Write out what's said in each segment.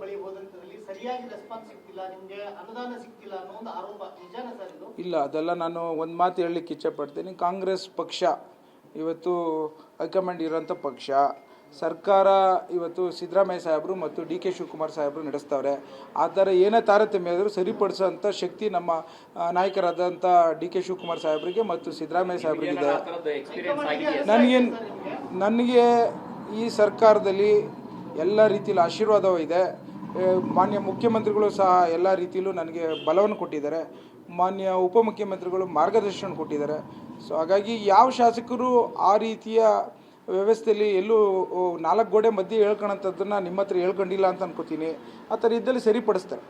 ಬಳಿ ಹೋದಂತದಲ್ಲಿ ಸರಿಯಾಗಿ ರೆಸ್ಪಾನ್ಸ್ ಸಿಗ್ತಿಲ್ಲ ನಿಮಗೆ ಅನುದಾನ ಸಿಗ್ತಿಲ್ಲ ಅನ್ನೋ ಒಂದು ಆರೋಪ ನಿಜಾನ ಸರ್ ಇದು? ಇಲ್ಲ ಅದೆಲ್ಲ ನಾನು ಒಂದು ಮಾತು ಹೇಳಲಿಕ್ಕೆ ಇಚ್ಛೆಪಡ್ತೀನಿ ಕಾಂಗ್ರೆಸ್ ಪಕ್ಷ ಇವತ್ತು ಹೈಕಮಾಂಡ್ ಇರೋಂಥ ಪಕ್ಷ ಸರ್ಕಾರ ಇವತ್ತು ಸಿದ್ದರಾಮಯ್ಯ ಸಾಹೇಬರು ಮತ್ತು ಡಿ ಕೆ ಶಿವಕುಮಾರ್ ಸಾಹೇಬರು ನಡೆಸ್ತವ್ರೆ. ಆ ಥರ ಏನೇ ತಾರತಮ್ಯ ಆದರೂ ಸರಿಪಡಿಸೋಂಥ ಶಕ್ತಿ ನಮ್ಮ ನಾಯಕರಾದಂಥ ಡಿ ಕೆ ಶಿವಕುಮಾರ್ ಸಾಹೇಬರಿಗೆ ಮತ್ತು ಸಿದ್ದರಾಮಯ್ಯ ಸಾಹೇಬರಿಗಿದೆ. ನನಗೆ ನನಗೆ ಈ ಸರ್ಕಾರದಲ್ಲಿ ಎಲ್ಲ ರೀತಿಯಲ್ಲಿ ಆಶೀರ್ವಾದವೂ ಇದೆ. ಮಾನ್ಯ ಮುಖ್ಯಮಂತ್ರಿಗಳು ಸಹ ಎಲ್ಲ ರೀತಿಯಲ್ಲೂ ನನಗೆ ಬಲವನ್ನು ಕೊಟ್ಟಿದ್ದಾರೆ. ಮಾನ್ಯ ಉಪಮುಖ್ಯಮಂತ್ರಿಗಳು ಮಾರ್ಗದರ್ಶನ ಕೊಟ್ಟಿದ್ದಾರೆ. ಸೊ ಹಾಗಾಗಿ ಯಾವ ಶಾಸಕರು ಆ ರೀತಿಯ ವ್ಯವಸ್ಥೆಯಲ್ಲಿ ಎಲ್ಲೂ ನಾಲ್ಕು ಗೋಡೆ ಮಧ್ಯೆ ಹೇಳ್ಕೊಳ್ಳೋಂಥದ್ದನ್ನ ನಿಮ್ಮ ಹತ್ರ ಹೇಳ್ಕೊಂಡಿಲ್ಲ ಅಂತ ಅನ್ಕೋತೀನಿ. ಆ ಥರ ಇದ್ದಲ್ಲಿ ಸರಿಪಡಿಸ್ತಾರೆ.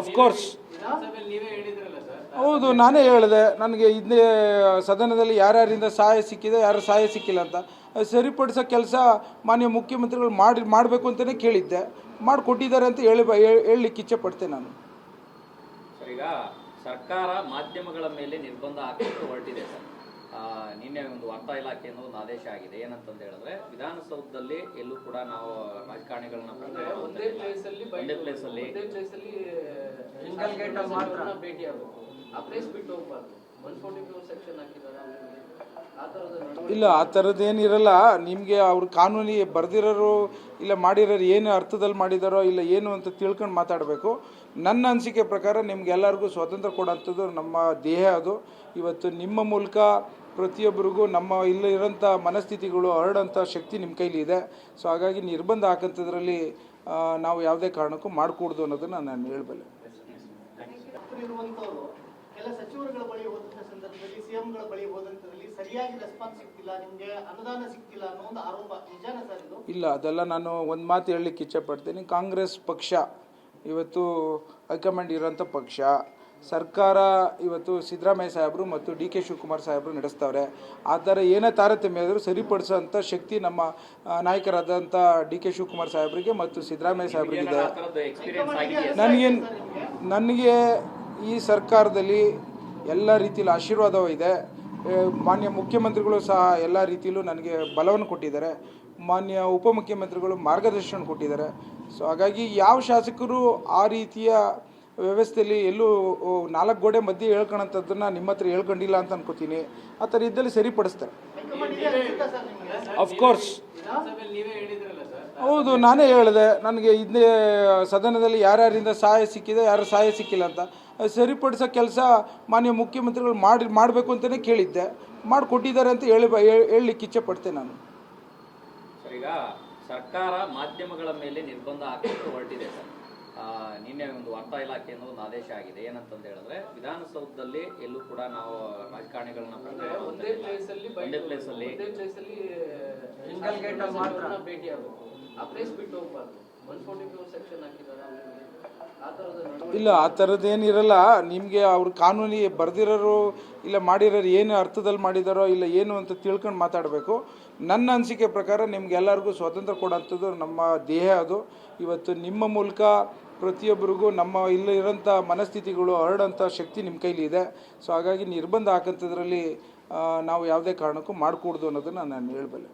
ಅಫ್ಕೋರ್ಸ್ ಹೌದು ನಾನೇ ಹೇಳಿದೆ. ನನಗೆ ಇದೇ ಸದನದಲ್ಲಿ ಯಾರ್ಯಾರಿಂದ ಸಹಾಯ ಸಿಕ್ಕಿದೆ ಯಾರು ಸಹಾಯ ಸಿಕ್ಕಿಲ್ಲ ಅಂತ. ಅದು ಸರಿಪಡಿಸೋ ಕೆಲಸ ಮಾನ್ಯ ಮುಖ್ಯಮಂತ್ರಿಗಳು ಮಾಡಿ ಮಾಡಬೇಕು ಅಂತಲೇ ಕೇಳಿದ್ದೆ. ಮಾಡಿಕೊಟ್ಟಿದ್ದಾರೆ ಅಂತ ಹೇಳಿ ಹೇಳಲಿಕ್ಕೆ ಇಚ್ಛೆ ಪಡ್ತೇನೆ ನಾನು. ಈಗ ಸರ್ಕಾರ ಮಾಧ್ಯಮಗಳ ಮೇಲೆ ನಿರ್ಬಂಧ ಹಾಕಲಿಕ್ಕೆ ಹೊರಟಿದೆ ಸರ್. ನಿನ್ನೆ ಒಂದು ವಾರ್ತಾ ಇಲಾಖೆಯಿಂದ ಒಂದು ಆದೇಶ ಆಗಿದೆ. ಏನಂತಂದು ಹೇಳಿದ್ರೆ ವಿಧಾನಸೌಧದಲ್ಲಿ ಎಲ್ಲೂ ಕೂಡ ನಾವು ರಾಜಕಾರಣಿಗಳನ್ನ ಒಂದೇ ಪ್ಲೇಸಲ್ಲಿ ಒಂದೇ ಪ್ಲೇಸ್ ಅಲ್ಲಿ ಒಂದೇ ಪ್ಲೇಸ್ ಅಲ್ಲಿ ಸಿಂಗಲ್ ಗೇಟ್ ಭೇಟಿ ಆಗಬೇಕು ಆ ಪ್ಲೇಸ್ ಬಿಟ್ಟು ಹೋಗ್ಬಾರ್ದು. ಒನ್ ಫೋರ್ಟಿ ಫೋರ್ ಸೆಕ್ಷನ್ ಹಾಕಿದ್ದಾರೆ ಆ ತರದ ಇಲ್ಲ ಆ ಥರದ್ದೇನಿರಲ್ಲ ನಿಮಗೆ ಅವ್ರು ಕಾನೂನಿ ಬರೆದಿರೋರು ಇಲ್ಲ ಮಾಡಿರೋರು ಏನು ಅರ್ಥದಲ್ಲಿ ಮಾಡಿದಾರೋ ಇಲ್ಲ ಏನು ಅಂತ ತಿಳ್ಕೊಂಡು ಮಾತಾಡಬೇಕು. ನನ್ನ ಅನಿಸಿಕೆ ಪ್ರಕಾರ ನಿಮ್ಗೆಲ್ಲರಿಗೂ ಸ್ವಾತಂತ್ರ್ಯ ಕೊಡೋಂಥದ್ದು ನಮ್ಮ ದೇಹ ಅದು. ಇವತ್ತು ನಿಮ್ಮ ಮೂಲಕ ಪ್ರತಿಯೊಬ್ಬರಿಗೂ ನಮ್ಮ ಇಲ್ಲಿರೋಂಥ ಮನಸ್ಥಿತಿಗಳು ಹರಡೋಂಥ ಶಕ್ತಿ ನಿಮ್ಮ ಕೈಲಿ ಇದೆ. ಸೊ ಹಾಗಾಗಿ ನಿರ್ಬಂಧ ಹಾಕೋಂಥದ್ರಲ್ಲಿ ನಾವು ಯಾವುದೇ ಕಾರಣಕ್ಕೂ ಮಾಡಿಕೊಡ್ದು ಅನ್ನೋದನ್ನು ನಾನು ಹೇಳಬಲ್ಲೆ. ಕೆಲ ಸಚಿವರುಗಳ ಬಳಿ ಹೋದಂತ ಸಂದರ್ಭದಲ್ಲಿ ಸಿಎಂಗಳ ಬಳಿ ಹೋದಂತದಲ್ಲಿ ಸರಿಯಾಗಿ ರೆಸ್ಪಾನ್ಸ್ ಸಿಗ್ತಿಲ್ಲ ನಿಮ್ಗೆ ಅನುದಾನ ಸಿಗ್ತಿಲ್ಲ ಅನ್ನೋ ಒಂದು ಆರೋಪ ನಿಜಾನ ಸರ್ ಇದು? ಇಲ್ಲ ಅದೆಲ್ಲ ನಾನು ಒಂದು ಮಾತು ಹೇಳಲಿಕ್ಕೆ ಇಚ್ಛೆಪಡ್ತೀನಿ ಕಾಂಗ್ರೆಸ್ ಪಕ್ಷ ಇವತ್ತು ಹೈಕಮಾಂಡ್ ಇರೋಂಥ ಪಕ್ಷ ಸರ್ಕಾರ ಇವತ್ತು ಸಿದ್ದರಾಮಯ್ಯ ಸಾಹೇಬರು ಮತ್ತು ಡಿ ಕೆ ಶಿವಕುಮಾರ್ ಸಾಹೇಬರು ನಡೆಸ್ತವ್ರೆ. ಆ ಥರ ಏನೇ ತಾರತಮ್ಯ ಆದರೂ ಸರಿಪಡಿಸೋಂಥ ಶಕ್ತಿ ನಮ್ಮ ನಾಯಕರಾದಂಥ ಡಿ ಕೆ ಶಿವಕುಮಾರ್ ಸಾಹೇಬರಿಗೆ ಮತ್ತು ಸಿದ್ದರಾಮಯ್ಯ ಸಾಹೇಬರಿಗಿದೆ. ನನಗೇನು ನನಗೆ ಈ ಸರ್ಕಾರದಲ್ಲಿ ಎಲ್ಲ ರೀತಿಯಲ್ಲಿ ಆಶೀರ್ವಾದವೂ ಇದೆ. ಮಾನ್ಯ ಮುಖ್ಯಮಂತ್ರಿಗಳು ಸಹ ಎಲ್ಲ ರೀತಿಯಲ್ಲೂ ನನಗೆ ಬಲವನ್ನು ಕೊಟ್ಟಿದ್ದಾರೆ. ಮಾನ್ಯ ಉಪಮುಖ್ಯಮಂತ್ರಿಗಳು ಮಾರ್ಗದರ್ಶನ ಕೊಟ್ಟಿದ್ದಾರೆ. ಸೊ ಹಾಗಾಗಿ ಯಾವ ಶಾಸಕರು ಆ ರೀತಿಯ ವ್ಯವಸ್ಥೆಯಲ್ಲಿ ಎಲ್ಲೂ ನಾಲ್ಕು ಗೋಡೆ ಮಧ್ಯೆ ಹೇಳ್ಕೊಳ್ಳೋಂಥದ್ದನ್ನು ನಿಮ್ಮ ಹತ್ರ ಹೇಳ್ಕೊಂಡಿಲ್ಲ ಅಂತ ಅನ್ಕೋತೀನಿ. ಆ ಥರ ಇದ್ದಲ್ಲಿ ಸರಿಪಡಿಸ್ತಾರೆ. ಅಫ್ಕೋರ್ಸ್ ಹೌದು ನಾನೇ ಹೇಳಿದೆ. ನನಗೆ ಇದೇ ಸದನದಲ್ಲಿ ಯಾರ್ಯಾರಿಂದ ಸಹಾಯ ಸಿಕ್ಕಿದೆ ಯಾರು ಸಹಾಯ ಸಿಕ್ಕಿಲ್ಲ ಅಂತ. ಸರಿಪಡಿಸೋ ಕೆಲಸ ಮಾನ್ಯ ಮುಖ್ಯಮಂತ್ರಿಗಳು ಮಾಡಿ ಮಾಡಬೇಕು ಅಂತಲೇ ಕೇಳಿದ್ದೆ. ಮಾಡಿಕೊಟ್ಟಿದ್ದಾರೆ ಅಂತ ಹೇಳಿ ಹೇಳಲಿಕ್ಕೆ ಇಚ್ಛೆ ಪಡ್ತೇನೆ ನಾನು. ಈಗ ಸರ್ಕಾರ ಮಾಧ್ಯಮಗಳ ಮೇಲೆ ನಿರ್ಬಂಧ ಹಾಕಲಿಕ್ಕೆ ಹೊರಟಿದೆ ಸರ್. ನಿನ್ನೆ ಒಂದು ವಾರ್ತಾ ಇಲಾಖೆಯಿಂದ ಒಂದು ಆದೇಶ ಆಗಿದೆ. ಏನಂತಂದು ಹೇಳಿದ್ರೆ ವಿಧಾನಸೌಧದಲ್ಲಿ ಎಲ್ಲೂ ಕೂಡ ನಾವು ರಾಜಕಾರಣಿಗಳನ್ನ ಒಂದೇ ಪ್ಲೇಸ್ ಅಲ್ಲಿ ಒಂದೇ ಪ್ಲೇಸ್ ಅಲ್ಲಿ ಒಂದೇ ಪ್ಲೇಸ್ ಅಲ್ಲಿ ಸಿಂಗಲ್ ಮಾತ್ರ ಭೇಟಿ ಆಗಬೇಕು ಆ ಪ್ಲೇಸ್ ಬಿಟ್ಟು ಹೋಗ್ಬಾರ್ದು. ಇಲ್ಲ ಆ ಥರದ್ದೇನಿರಲ್ಲ ನಿಮಗೆ ಅವ್ರ ಕಾನೂನಿಗೆ ಬರೆದಿರೋರು ಇಲ್ಲ ಮಾಡಿರೋರು ಏನು ಅರ್ಥದಲ್ಲಿ ಮಾಡಿದಾರೋ ಇಲ್ಲ ಏನು ಅಂತ ತಿಳ್ಕೊಂಡು ಮಾತಾಡಬೇಕು. ನನ್ನ ಅನಿಸಿಕೆ ಪ್ರಕಾರ ನಿಮ್ಗೆಲ್ಲರಿಗೂ ಸ್ವಾತಂತ್ರ್ಯ ಕೊಡೋಂಥದ್ದು ನಮ್ಮ ದೇಹ ಅದು. ಇವತ್ತು ನಿಮ್ಮ ಮೂಲಕ ಪ್ರತಿಯೊಬ್ಬರಿಗೂ ನಮ್ಮ ಇಲ್ಲಿ ಇರೋಂಥ ಮನಸ್ಥಿತಿಗಳು ಹರಡೋಂಥ ಶಕ್ತಿ ನಿಮ್ಮ ಕೈಲಿ ಇದೆ. ಸೊ ಹಾಗಾಗಿ ನಿರ್ಬಂಧ ಹಾಕೋಂಥದ್ರಲ್ಲಿ ನಾವು ಯಾವುದೇ ಕಾರಣಕ್ಕೂ ಮಾಡಿಕೊಡ್ದು ಅನ್ನೋದನ್ನು ನಾನು ಹೇಳಬಲ್ಲೆ.